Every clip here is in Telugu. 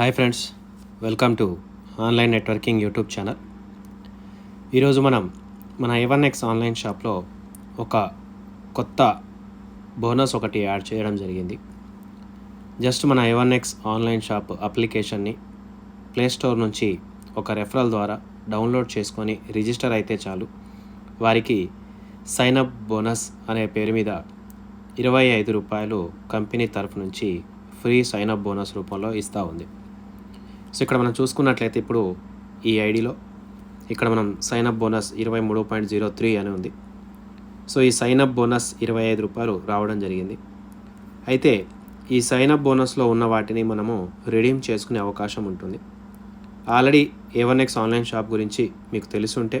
Hi friends welcome to online networking YouTube channel. ఈరోజు మనం మన ఎవన్ ఎక్స్ ఆన్లైన్ షాప్లో ఒక కొత్త బోనస్ ఒకటి యాడ్ చేయడం జరిగింది. జస్ట్ మన A one X online shop అప్లికేషన్ని play store నుంచి ఒక రెఫరల్ ద్వారా డౌన్లోడ్ చేసుకొని రిజిస్టర్ అయితే చాలు. వారికి సైన్ అప్ బోనస్ అనే పేరు మీద ఇరవై ఐదు రూపాయలు కంపెనీ తరఫు నుంచి ఫ్రీ సైన్ అప్ బోనస్ రూపంలో ఇస్తూ ఉంది. సో ఇక్కడ మనం చూసుకున్నట్లయితే ఇప్పుడు ఈ ఐడిలో ఇక్కడ మనం సైన్ అప్ బోనస్ ఇరవై మూడు పాయింట్ జీరో త్రీ అని ఉంది. సో ఈ సైన్ అప్ బోనస్ ఇరవై ఐదు రూపాయలు రావడం జరిగింది. అయితే ఈ సైన్ అప్ బోనస్లో ఉన్న వాటిని మనము రిడీమ్ చేసుకునే అవకాశం ఉంటుంది. Already A one X online shop గురించి మీకు తెలుసుంటే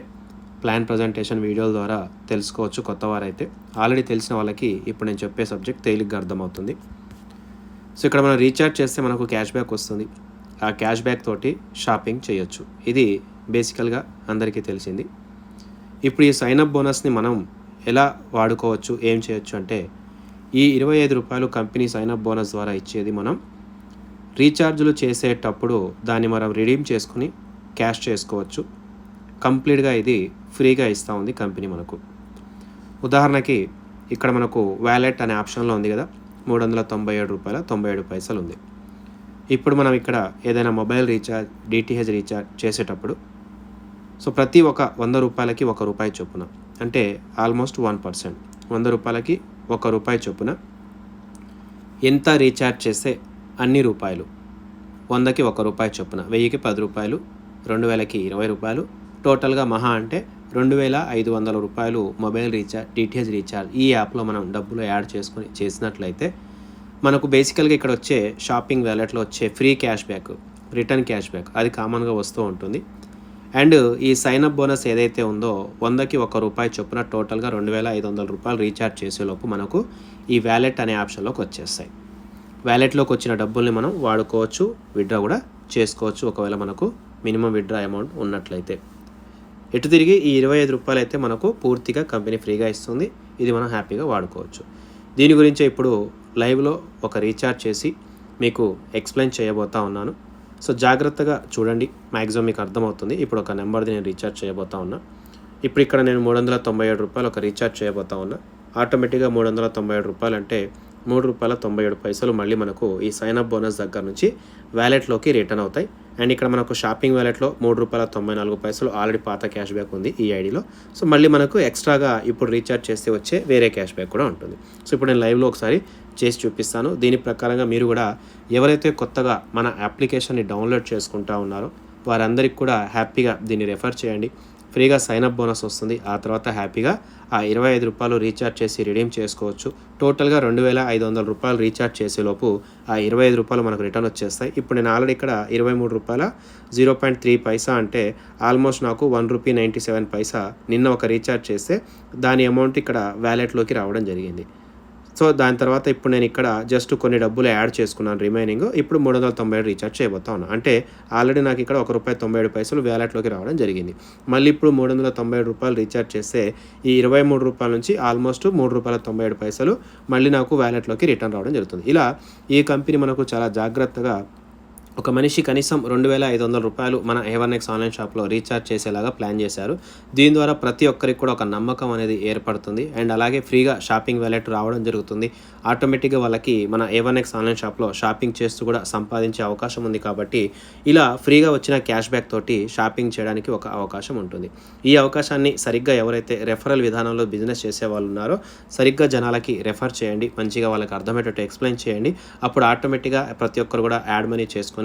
ప్లాన్ ప్రజెంటేషన్ వీడియోల ద్వారా తెలుసుకోవచ్చు కొత్త వారైతే ఆల్రెడీ తెలిసిన వాళ్ళకి ఇప్పుడు నేను చెప్పే సబ్జెక్ట్ తేలిగ్గా అర్థమవుతుంది. సో ఇక్కడ మనం రీఛార్జ్ చేస్తే మనకు క్యాష్ బ్యాక్ వస్తుంది. ఆ క్యాష్ బ్యాక్ తోటి షాపింగ్ చేయొచ్చు. ఇది బేసికల్గా అందరికీ తెలిసింది. ఇప్పుడు ఈ సైనప్ బోనస్ని మనం ఎలా వాడుకోవచ్చు ఏం చేయొచ్చు అంటే ఈ ఇరవై ఐదు రూపాయలు కంపెనీ సైనప్ బోనస్ ద్వారా ఇచ్చేది మనం రీఛార్జ్లు చేసేటప్పుడు దాన్ని మనం రిడీమ్ చేసుకుని క్యాష్ చేసుకోవచ్చు. కంప్లీట్గా ఇది ఫ్రీగా ఇస్తూ ఉంది కంపెనీ మనకు. ఉదాహరణకి ఇక్కడ మనకు వ్యాలెట్ అనే ఆప్షన్లో ఉంది కదా మూడు వందల తొంభై ఏడు రూపాయల తొంభై ఏడు పైసలు ఉంది. ఇప్పుడు మనం ఇక్కడ ఏదైనా మొబైల్ రీఛార్జ్ డిటిహెచ్ రీఛార్జ్ చేసేటప్పుడు సో ప్రతి ఒక వంద రూపాయలకి ఒక రూపాయి చొప్పున అంటే ఆల్మోస్ట్ వన్ పర్సెంట్ వంద రూపాయలకి ఒక రూపాయి చొప్పున ఎంత రీఛార్జ్ చేస్తే అన్ని రూపాయలు వందకి ఒక రూపాయి చొప్పున వెయ్యికి పది రూపాయలు రెండు వేలకి ఇరవై రూపాయలు టోటల్గా మహా అంటే రెండు వేల ఐదు వందల రూపాయలు మొబైల్ రీఛార్జ్ డిటిహెచ్ రీఛార్జ్ ఈ యాప్లో మనం డబ్బులు యాడ్ చేసుకొని చేసినట్లయితే మనకు బేసికల్గా ఇక్కడ వచ్చే షాపింగ్ వ్యాలెట్లో వచ్చే free cash back return cash back అది కామన్గా వస్తూ ఉంటుంది. అండ్ ఈ సైన్ అప్ బోనస్ ఏదైతే ఉందో వందకి ఒక రూపాయి చొప్పున టోటల్గా రెండు వేల ఐదు వందల రూపాయలు రీఛార్జ్ చేసేలోపు మనకు ఈ వ్యాలెట్ అనే ఆప్షన్లోకి వచ్చేస్తాయి. వ్యాలెట్లోకి వచ్చిన డబ్బుల్ని మనం వాడుకోవచ్చు విత్డ్రా కూడా చేసుకోవచ్చు. ఒకవేళ మనకు మినిమం విత్డ్రా అమౌంట్ ఉన్నట్లయితే. ఎటు తిరిగి ఈ ఇరవై ఐదు రూపాయలు అయితే మనకు పూర్తిగా కంపెనీ ఫ్రీగా ఇస్తుంది. ఇది మనం హ్యాపీగా వాడుకోవచ్చు. దీని గురించి ఇప్పుడు లైవ్లో ఒక రీఛార్జ్ చేసి మీకు ఎక్స్ప్లెయిన్ చేయబోతా ఉన్నాను. సో జాగ్రత్తగా చూడండి మ్యాక్సిమం మీకు అర్థమవుతుంది. ఇప్పుడు ఒక నెంబర్ది నేను రీఛార్జ్ చేయబోతా ఉన్నా. ఇప్పుడు ఇక్కడ నేను మూడు వందల తొంభై ఏడు రూపాయలు ఒక రీఛార్జ్ చేయబోతా ఉన్నా. ఆటోమేటిక్గా మూడు వందల తొంభై ఏడు రూపాయలు అంటే మూడు రూపాయల తొంభై ఏడు పైసలు మళ్ళీ మనకు ఈ సైన్ అప్ బోనస్ దగ్గర నుంచి వ్యాలెట్లోకి రిటర్న్ అవుతాయి. అండ్ ఇక్కడ మనకు షాపింగ్ వ్యాలెట్లో మూడు రూపాయల తొంభై నాలుగు పైసలు ఆల్రెడీ పాత క్యాష్ బ్యాక్ ఉంది ఈ ఐడిలో. సో మళ్ళీ మనకు ఎక్స్ట్రాగా ఇప్పుడు రీఛార్జ్ చేస్తే వచ్చే వేరే క్యాష్ బ్యాక్ కూడా ఉంటుంది. సో ఇప్పుడు నేను లైవ్లో ఒకసారి చేసి చూపిస్తాను. దీని ప్రకారంగా మీరు కూడా ఎవరైతే కొత్తగా మన అప్లికేషన్ని డౌన్లోడ్ చేసుకుంటా ఉన్నారో వారందరికీ కూడా హ్యాపీగా దీన్ని రెఫర్ చేయండి. ఫ్రీగా సైన్ అప్ బోనస్ వస్తుంది. ఆ తర్వాత హ్యాపీగా ఆ ఇరవై ఐదు రూపాయలు రీఛార్జ్ చేసి రిడీమ్ చేసుకోవచ్చు. టోటల్గా రెండు వేల ఐదు వందల రూపాయలు రీఛార్జ్ చేసేలోపు ఆ ఇరవై ఐదు రూపాయలు మనకు రిటర్న్ వచ్చేస్తాయి. ఇప్పుడు నేను ఆల్రెడీ ఇక్కడ ఇరవై మూడు రూపాయల జీరో పాయింట్ త్రీ పైసా అంటే ఆల్మోస్ట్ నాకు one rupee ninety seven paisa నిన్న ఒక రీఛార్జ్ చేస్తే దాని అమౌంట్ ఇక్కడ వ్యాలెట్లోకి రావడం జరిగింది. సో దాని తర్వాత ఇప్పుడు నేను ఇక్కడ జస్ట్ కొన్ని డబ్బులు యాడ్ చేసుకున్నాను రిమైనింగ్ ఇప్పుడు మూడు వందల తొంభై ఏడు రీఛార్జ్ చేయబోతా ఉన్నాను అంటే ఆల్రెడీ నాకు ఇక్కడ ఒక రూపాయి తొంభై ఏడు పైసలు వ్యాలెట్లోకి రావడం జరిగింది. మళ్ళీ ఇప్పుడు మూడు వందల తొంభై ఏడు రూపాయలు రీఛార్జ్ చేస్తే ఈ ఇరవై మూడు రూపాయల నుంచి ఆల్మోస్ట్ మూడు రూపాయల తొంభై ఏడు పైసలు మళ్ళీ నాకు వ్యాలెట్లోకి రిటర్న్ రావడం జరుగుతుంది. ఇలా ఈ కంపెనీ మనకు చాలా జాగ్రత్తగా ఒక మనిషి కనీసం రెండు వేల ఐదు వందల రూపాయలు మన ఏవన్ ఎక్స్ ఆన్లైన్ షాప్లో రీఛార్జ్ చేసేలాగా ప్లాన్ చేశారు. దీని ద్వారా ప్రతి ఒక్కరికి కూడా ఒక నమ్మకం అనేది ఏర్పడుతుంది. అండ్ అలాగే ఫ్రీగా షాపింగ్ వ్యాలెట్ రావడం జరుగుతుంది. ఆటోమేటిక్గా వాళ్ళకి మన ఏవన్ ఎక్స్ ఆన్లైన్ షాప్లో షాపింగ్ చేస్తూ కూడా సంపాదించే అవకాశం ఉంది కాబట్టి ఇలా ఫ్రీగా వచ్చిన క్యాష్ బ్యాక్ తోటి షాపింగ్ చేయడానికి ఒక అవకాశం ఉంటుంది. ఈ అవకాశాన్ని సరిగ్గా ఎవరైతే రెఫరల్ విధానంలో బిజినెస్ చేసే వాళ్ళు ఉన్నారో సరిగ్గా జనాలకి రెఫర్ చేయండి. మంచిగా వాళ్ళకి అర్థమయ్యేటట్టు ఎక్స్ప్లెయిన్ చేయండి. అప్పుడు ఆటోమేటిక్గా ప్రతి ఒక్కరు కూడా యాడ్ మనీ చేసుకుని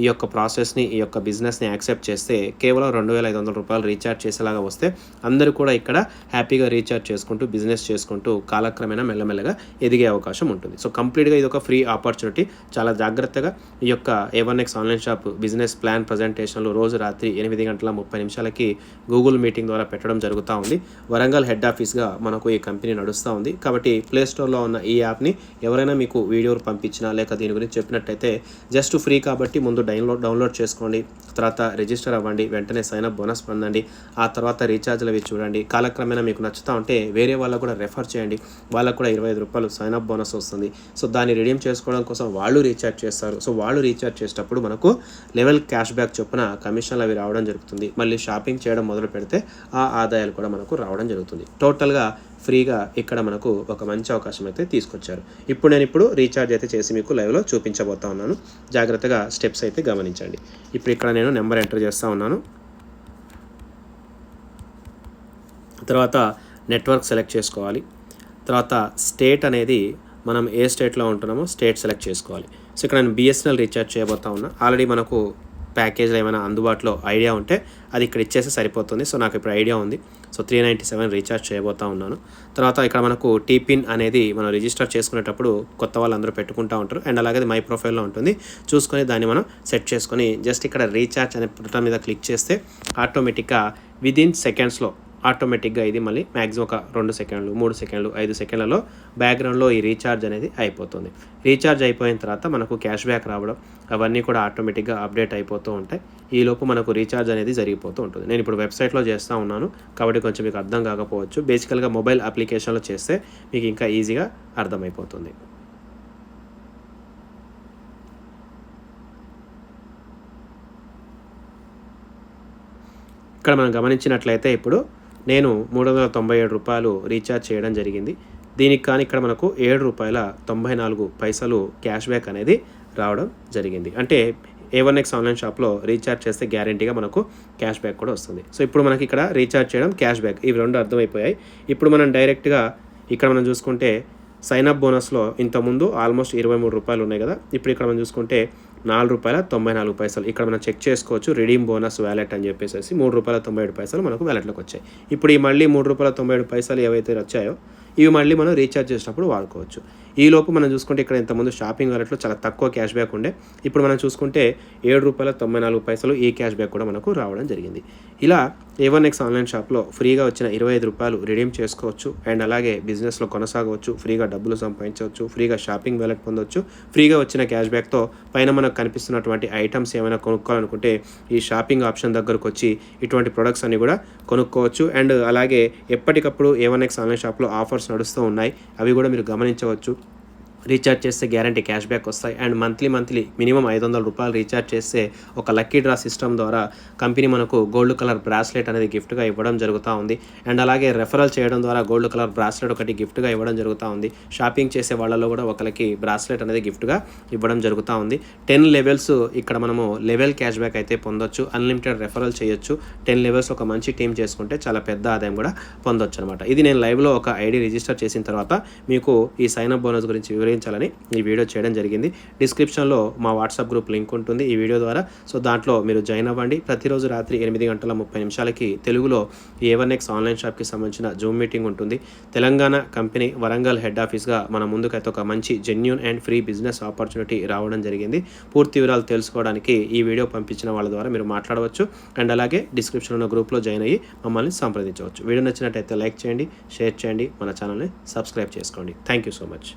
ఈ యొక్క ప్రాసెస్ని ఈ యొక్క బిజినెస్ని యాక్సెప్ట్ చేస్తే కేవలం రెండు వేల ఐదు వందల రూపాయలు రీఛార్జ్ చేసేలాగా వస్తే అందరూ కూడా ఇక్కడ హ్యాపీగా రీఛార్జ్ చేసుకుంటూ బిజినెస్ చేసుకుంటూ కాలక్రమేణా మెల్లమెల్లగా ఎదిగే అవకాశం ఉంటుంది. సో కంప్లీట్గా ఇది ఒక ఫ్రీ ఆపర్చునిటీ. చాలా జాగ్రత్తగా ఈ యొక్క A X online shop business plan ప్రజెంటేషన్లు రోజు రాత్రి ఎనిమిది గంటల ముప్పై నిమిషాలకి గూగుల్ మీటింగ్ ద్వారా పెట్టడం జరుగుతూ ఉంది. వరంగల్ హెడ్ ఆఫీస్గా మనకు ఈ కంపెనీ నడుస్తూ ఉంది. కాబట్టి ప్లే స్టోర్లో ఉన్న ఈ యాప్ని ఎవరైనా మీకు వీడియోలు పంపించినా లేక దీని గురించి చెప్పినట్టయితే జస్ట్ ఫ్రీగా కాబట్టి ముందు డైన్లోడ్ డౌన్లోడ్ చేసుకోండి తర్వాత రిజిస్టర్ అవ్వండి వెంటనే సైన్ అప్ బోనస్ పొందండి ఆ తర్వాత రీఛార్జ్లు అవి చూడండి. కాలక్రమేణా మీకు నచ్చుతా ఉంటే వేరే వాళ్ళకు కూడా రెఫర్ చేయండి. వాళ్ళకు కూడా ఇరవై ఐదు రూపాయలు సైన్ అప్ బోనస్ వస్తుంది. సో దాన్ని రిడీమ్ చేసుకోవడం కోసం వాళ్ళు రీఛార్జ్ చేస్తారు. సో వాళ్ళు రీఛార్జ్ చేసేటప్పుడు మనకు లెవెల్ క్యాష్ బ్యాక్ చొప్పున కమిషన్లు అవి రావడం జరుగుతుంది. మళ్ళీ షాపింగ్ చేయడం మొదలు పెడితే ఆ ఆదాయాలు కూడా మనకు రావడం జరుగుతుంది. టోటల్గా ఫ్రీగా ఇక్కడ మనకు ఒక మంచి అవకాశం అయితే తీసుకొచ్చారు. ఇప్పుడు నేను ఇప్పుడు రీఛార్జ్ అయితే చేసి మీకు లైవ్లో చూపించబోతా ఉన్నాను. జాగ్రత్తగా స్టెప్స్ అయితే గమనించండి. ఇప్పుడు ఇక్కడ నేను నెంబర్ ఎంటర్ చేస్తూ ఉన్నాను. తర్వాత నెట్వర్క్ సెలెక్ట్ చేసుకోవాలి. తర్వాత స్టేట్ అనేది మనం ఏ స్టేట్లో ఉంటున్నామో స్టేట్ సెలెక్ట్ చేసుకోవాలి. సో ఇక్కడ నేను బిఎస్ఎన్ఎల్ రీఛార్జ్ చేయబోతా ఉన్నా. ఆల్రెడీ మనకు ప్యాకేజ్లో ఏమైనా అందుబాటులో ఐడియా ఉంటే అది ఇక్కడ ఇచ్చేస్తే సరిపోతుంది. సో నాకు ఇప్పుడు ఐడియా ఉంది. So three ninety seven recharge చేయబోతా ఉన్నాను. తర్వాత ఇక్కడ మనకు టీపిన్ అనేది మనం రిజిస్టర్ చేసుకునేటప్పుడు కొత్త వాళ్ళందరూ పెట్టుకుంటూ ఉంటారు. అండ్ అలాగే అది మై ప్రొఫైల్లో ఉంటుంది. చూసుకొని దాన్ని మనం సెట్ చేసుకొని జస్ట్ ఇక్కడ రీఛార్జ్ అనే బటన్ మీద క్లిక్ చేస్తే ఆటోమేటిక్గా విదిన్ సెకండ్స్లో ఆటోమేటిక్గా ఇది మళ్ళీ మ్యాక్సిమం ఒక రెండు సెకండ్లు మూడు సెకండ్లు ఐదు సెకండ్లలో బ్యాక్గ్రౌండ్లో ఈ రీఛార్జ్ అనేది అయిపోతుంది. రీఛార్జ్ అయిపోయిన తర్వాత మనకు క్యాష్ బ్యాక్ రావడం అవన్నీ కూడా ఆటోమేటిక్గా అప్డేట్ అయిపోతూ ఉంటాయి. ఈలోపు మనకు రీఛార్జ్ అనేది జరిగిపోతూ ఉంటుంది. నేను ఇప్పుడు వెబ్సైట్లో చేస్తూ ఉన్నాను కాబట్టి కొంచెం మీకు అర్థం కాకపోవచ్చు. బేసికల్గా మొబైల్ అప్లికేషన్లో చేస్తే మీకు ఇంకా ఈజీగా అర్థమైపోతుంది. ఇక్కడ మనం గమనించినట్లయితే ఇప్పుడు నేను మూడు వందల తొంభై ఏడు రూపాయలు రీఛార్జ్ చేయడం జరిగింది. దీనికి కానీ ఇక్కడ మనకు ఏడు రూపాయల తొంభై నాలుగు పైసలు క్యాష్ బ్యాక్ అనేది రావడం జరిగింది. అంటే ఏ వన్ ఎక్స్ ఆన్లైన్ షాప్లో రీఛార్జ్ చేస్తే గ్యారంటీగా మనకు క్యాష్ బ్యాక్ కూడా వస్తుంది. సో ఇప్పుడు మనకి ఇక్కడ రీఛార్జ్ చేయడం క్యాష్ బ్యాక్. ఇవి రెండు అర్థమైపోయాయి. ఇప్పుడు మనం డైరెక్ట్గా ఇక్కడ మనం చూసుకుంటే సైన్ అప్ బోనస్లో ఇంతకుముందు ఆల్మోస్ట్ ఇరవై మూడు రూపాయలు ఉన్నాయి కదా. ఇప్పుడు ఇక్కడ మనం చూసుకుంటే నాలుగు రూపాయల తొంభై నాలుగు పైసలు. ఇక్కడ మనం చెక్ చేసుకోవచ్చు రిడీమ్ బోనస్ వ్యాలెట్ అని చెప్పేసి మూడు రూపాయల తొంభై ఏడు పైసలు మనకు వ్యాలెట్లోకి వచ్చాయి. ఇప్పుడు ఈ మళ్ళీ మూడు రూపాయల తొంభై ఏడు పైసలు ఏవైతే వచ్చాయో ఇవి మళ్ళీ మనం రీఛార్జ్ చేసినప్పుడు వాడుకోవచ్చు. ఈ లోపు మనం చూసుకుంటే ఇక్కడ ఇంతకుముందు షాపింగ్ వాలెట్లో చాలా తక్కువ క్యాష్ బ్యాక్ ఉండే. ఇప్పుడు మనం చూసుకుంటే ఏడు రూపాయల తొంభై నాలుగు పైసలు ఈ క్యాష్ బ్యాక్ కూడా మనకు రావడం జరిగింది. ఇలా ఏ వన్ ఎక్స్ ఆన్లైన్ షాప్లో ఫ్రీగా వచ్చిన ఇరవై ఐదు రూపాయలు రిడీమ్ చేసుకోవచ్చు. అండ్ అలాగే బిజినెస్లో కొనసాగవచ్చు. ఫ్రీగా డబ్బులు సంపాదించవచ్చు. ఫ్రీగా షాపింగ్ వ్యాలెట్ పొందవచ్చు ఫ్రీగా వచ్చిన క్యాష్ బ్యాక్తో పైన మనకు కనిపిస్తున్నటువంటి ఐటమ్స్ ఏమైనా కొనుక్కోవాలనుకుంటే ఈ షాపింగ్ ఆప్షన్ దగ్గరకు వచ్చి ఇటువంటి ప్రొడక్ట్స్ అన్ని కూడా కొనుక్కోవచ్చు. అండ్ అలాగే ఎప్పటికప్పుడు A one one X online షాప్లో ఆఫర్స్ నడుస్తూ ఉన్నాయి. అవి కూడా మీరు గమనించవచ్చు. రీఛార్జ్ చేస్తే గ్యారంటీ క్యాష్ బ్యాక్ వస్తాయి. అండ్ మంత్లీ మంత్లీ మినిమం ఐదు వందల రూపాయలు రీఛార్జ్ చేస్తే ఒక లక్కీ డ్రా సిస్టమ్ ద్వారా కంపెనీ మనకు గోల్డ్ కలర్ బ్రాస్లెట్ అనేది గిఫ్ట్గా ఇవ్వడం జరుగుతూ ఉంది. అండ్ అలాగే రెఫరల్ చేయడం ద్వారా గోల్డ్ కలర్ బ్రాస్లెట్ ఒకటి గిఫ్ట్గా ఇవ్వడం జరుగుతూ ఉంది. షాపింగ్ చేసే వాళ్ళలో కూడా ఒకరికి బ్రాస్లెట్ అనేది గిఫ్ట్గా ఇవ్వడం జరుగుతూ ఉంది. టెన్ లెవెల్స్ ఇక్కడ మనము లెవెల్ క్యాష్ బ్యాక్ అయితే పొందొచ్చు. అన్లిమిటెడ్ రెఫరల్ చేయొచ్చు. టెన్ లెవెల్స్ ఒక మంచి టీం చేసుకుంటే చాలా పెద్ద ఆదాయం కూడా పొందొచ్చు అనమాట ఇది నేను లైవ్లో ఒక ఐడి రిజిస్టర్ చేసిన తర్వాత మీకు ఈ సైన్ అప్ బోనస్ గురించి వివరించాలని ఈ వీడియో చేయడం జరిగింది. డిస్క్రిప్షన్లో మా వాట్సాప్ గ్రూప్ లింక్ ఉంటుంది. ఈ వీడియో ద్వారా సో దాంట్లో మీరు జాయిన్ అవ్వండి. ప్రతిరోజు రాత్రి ఎనిమిది గంటల ముప్పై నిమిషాలకి తెలుగులో ఏవర్నెక్స్ ఎక్స్ ఆన్లైన్ షాప్కి సంబంధించిన జూమ్ మీటింగ్ ఉంటుంది. తెలంగాణ కంపెనీ వరంగల్ హెడ్ ఆఫీస్గా మన ముందుకైతే ఒక మంచి genuine and free business opportunity రావడం జరిగింది. పూర్తి వివరాలు తెలుసుకోవడానికి ఈ వీడియో పంపించిన వాళ్ళ ద్వారా మీరు మాట్లాడవచ్చు. అండ్ అలాగే డిస్క్రిప్షన్ ఉన్న గ్రూప్లో జాయిన్ అయ్యి మమ్మల్ని సంప్రదించవచ్చు. వీడియో నచ్చినట్టయితే లైక్ చేయండి షేర్ చేయండి మన ఛానల్ని సబ్స్క్రైబ్ చేసుకోండి. Thank you so much